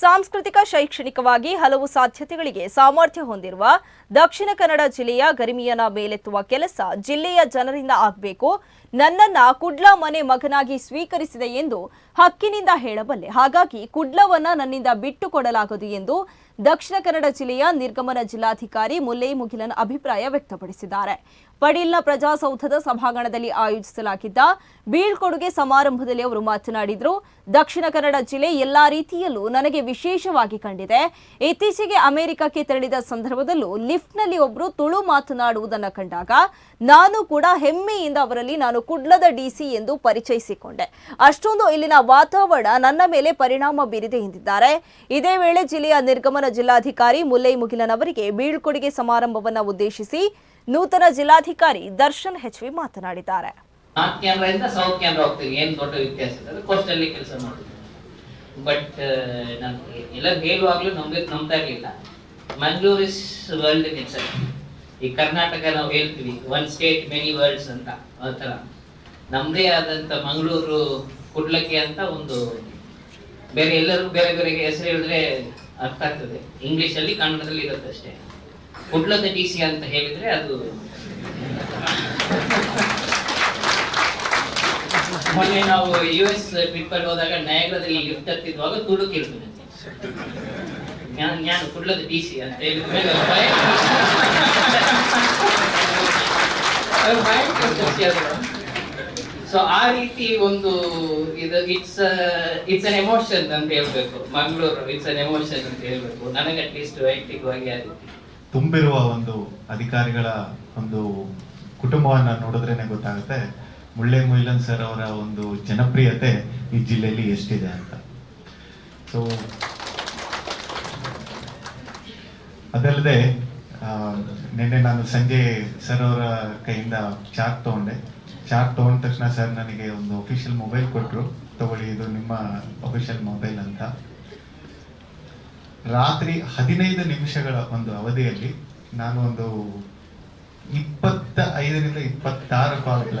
ಸಾಂಸ್ಕೃತಿಕ ಶೈಕ್ಷಣಿಕವಾಗಿ ಹಲವು ಸಾಧ್ಯತೆಗಳಿಗೆ ಸಾಮರ್ಥ್ಯ ಹೊಂದಿರುವ ದಕ್ಷಿಣ ಕನ್ನಡ ಜಿಲ್ಲೆಯ ಗರಿಮಿಯನ ಮೇಲೆತ್ತುವ ಕೆಲಸ ಜಿಲ್ಲೆಯ ಜನರಿಂದ ಆಗಬೇಕು. ನನ್ನನ್ನ ಕುಡ್ಲ ಮನೆ ಮಗನಾಗಿ ಸ್ವೀಕರಿಸಿದೆ ಎಂದು ಹಕ್ಕಿನಿಂದ ಹೇಳಬಲ್ಲೆ. ಹಾಗಾಗಿ ಕುಡ್ಲವನ್ನ ನನ್ನಿಂದ ಬಿಟ್ಟು ಕೊಡಲಾಗದು ಎಂದು ದಕ್ಷಿಣ ಕನ್ನಡ ಜಿಲ್ಲೆಯ ನಿರ್ಗಮನ ಜಿಲ್ಲಾಧಿಕಾರಿ ಮುಲ್ಲೈ ಮುಗಿಲನ್ ಅಭಿಪ್ರಾಯ ವ್ಯಕ್ತಪಡಿಸಿದ್ದಾರೆ. ಪಡೀಲ್ನ ಪ್ರಜಾಸೌಧದ ಸಭಾಂಗಣದಲ್ಲಿ ಆಯೋಜಿಸಲಾಗಿದ್ದ ಬೀಳ್ಕೊಡುಗೆ ಸಮಾರಂಭದಲ್ಲಿ ಅವರು ಮಾತನಾಡಿದರು. ದಕ್ಷಿಣ ಕನ್ನಡ ಜಿಲ್ಲೆ ಎಲ್ಲಾ ರೀತಿಯಲ್ಲೂ ನನಗೆ ವಿಶೇಷವಾಗಿ ಕಂಡಿದೆ. ಇತ್ತೀಚೆಗೆ ಅಮೆರಿಕಕ್ಕೆ ತೆರಳಿದ ಸಂದರ್ಭದಲ್ಲೂ ಲಿಫ್ಟ್ನಲ್ಲಿ ಒಬ್ಬರು ತುಳು ಮಾತನಾಡುವುದನ್ನು ಕಂಡಾಗ ನಾನು ಕೂಡ ಹೆಮ್ಮೆಯಿಂದ ಅವರಲ್ಲಿ ನಾನು ಕುಡ್ಲದ ಡಿಸಿ ಎಂದು ಪರಿಚಯಿಸಿಕೊಂಡೆ. ಅಷ್ಟೊಂದು ಇಲ್ಲಿನ ವಾತಾವರಣ ನನ್ನ ಮೇಲೆ ಪರಿಣಾಮ ಬೀರಿದೆ ಎಂದಿದ್ದಾರೆ. ಇದೇ ವೇಳೆ ಜಿಲ್ಲೆಯ ನಿರ್ಗಮನ ಜಿಲ್ಲಾಧಿಕಾರಿ ಮುಲ್ಲೈ ಮುಗಿಲನ್ ಅವರಿಗೆ ಬೀಳ್ಕೊಡುಗೆ ಸಮಾರಂಭವನ್ನು ಉದ್ದೇಶಿಸಿ ನೂತನ ಜಿಲ್ಲಾಧಿಕಾರಿ ದರ್ಶನ್ ಹೆಚ್ವಿ ಮಾತನಾಡಿದ್ದಾರೆ. ನಾರ್ತ್ ಕ್ಯಾನ್ರಾ ಇಂದ ಸೌತ್ ಕ್ಯಾನ್ರಾ ಹೋಗ್ತೀವಿ. ಏನು ದೊಡ್ಡ ವ್ಯತ್ಯಾಸ ಇದೆ ಕೋಸ್ಟಲ್ಲಿ ಕೆಲಸ ಮಾಡೋದು ಬಟ್ ನಾನು ಎಲ್ಲ ಹೇಳುವಾಗಲೂ ನಮಗೆ ನಂಬ್ತಾ ಇರಲಿಲ್ಲ. ಮಂಗಳೂರು ಇಸ್ ವರ್ಲ್ಡ್ ಇಟ್ಸ್ ಈ ಕರ್ನಾಟಕ ನಾವು ಹೇಳ್ತೀವಿ. ಒನ್ ಸ್ಟೇಟ್ ಮೆನಿ ವರ್ಲ್ಡ್ಸ್ ಅಂತ. ಆ ಥರ. ನಮ್ಮದೇ ಆದಂತ ಮಂಗಳೂರು ಕುಡ್ಲಕ್ಕೆ ಅಂತ ಒಂದು ಬೇರೆ ಎಲ್ಲರೂ ಬೇರೆ ಬೇರೆ ಹೆಸರು ಹೇಳಿದ್ರೆ ಅರ್ಥ ಆಗ್ತದೆ. ಇಂಗ್ಲಿಷ್ ಅಲ್ಲಿ ಕನ್ನಡದಲ್ಲಿ ಇರುತ್ತೆ ಅಷ್ಟೇ. ಕುಡ್ಲದ ಡಿ ಸಿ ಅಂತ ಹೇಳಿದ್ರೆ ಅದು ಮೊನ್ನೆ ನಾವು ಯು ಎಸ್ ಟ್ರಿಪ್ ಹೋದಾಗ ನಯಾಗ್ರದಲ್ಲಿ ಲಿಫ್ಟ್ ಹತ್ತಿದ್ವಾಗ ತುಳು ಕೇಳ್ತದೆ. ನಾನು ನಾನು ಕುಡ್ಲದ ಡಿ ಸಿ ಅಂತ ಹೇಳಿದ ಸೊ ಆ ರೀತಿ ಒಂದು ಇದು ಇಟ್ಸ್ ಇಟ್ಸ್ ಅನ್ ಎಮೋಷನ್ ಅಂತ ಹೇಳ್ಬೇಕು. ಮಂಗಳೂರು ಇಟ್ಸ್ ಅನ್ ಎಮೋಷನ್ ಅಂತ ಹೇಳ್ಬೇಕು. ನನಗೆ ಅಟ್ಲೀಸ್ಟ್ ವೈಯಕ್ತಿಕವಾಗಿ ಆ ರೀತಿ. ತುಂಬಿರುವ ಒಂದು ಅಧಿಕಾರಿಗಳ ಒಂದು ಕುಟುಂಬವನ್ನ ನೋಡಿದ್ರೇನೆ ಗೊತ್ತಾಗುತ್ತೆ. ಮುಳ್ಳೆ ಮೊಯ್ಲನ್ ಸರ್ ಅವರ ಒಂದು ಜನಪ್ರಿಯತೆ ಈ ಜಿಲ್ಲೆಯಲ್ಲಿ ಎಷ್ಟಿದೆ ಅಂತ. ಸೊ ಅದಲ್ಲದೆ ನಿನ್ನೆ ನಾನು ಸಂಜೆ ಸರ್ ಅವರ ಕೈಯಿಂದ ಚಾಕ್ ತಗೊಂಡೆ. ಚಾಕ್ ತಗೊಂಡ ತಕ್ಷಣ ಸರ್ ನನಗೆ ಒಂದು ಅಫಿಷಿಯಲ್ ಮೊಬೈಲ್ ಕೊಟ್ಟರು ತಗೊಳ್ಳಿ, ಇದು ನಿಮ್ಮ ಅಫಿಷಿಯಲ್ ಮೊಬೈಲ್ ಅಂತ. ರಾತ್ರಿ ಹದಿನೈದು ನಿಮಿಷಗಳ ಒಂದು ಅವಧಿಯಲ್ಲಿ ನಾನು ಒಂದು ಇಪ್ಪತ್ತ ಐದರಿಂದ ಇಪ್ಪತ್ತಾರು ಕಾಲ್ಗಳ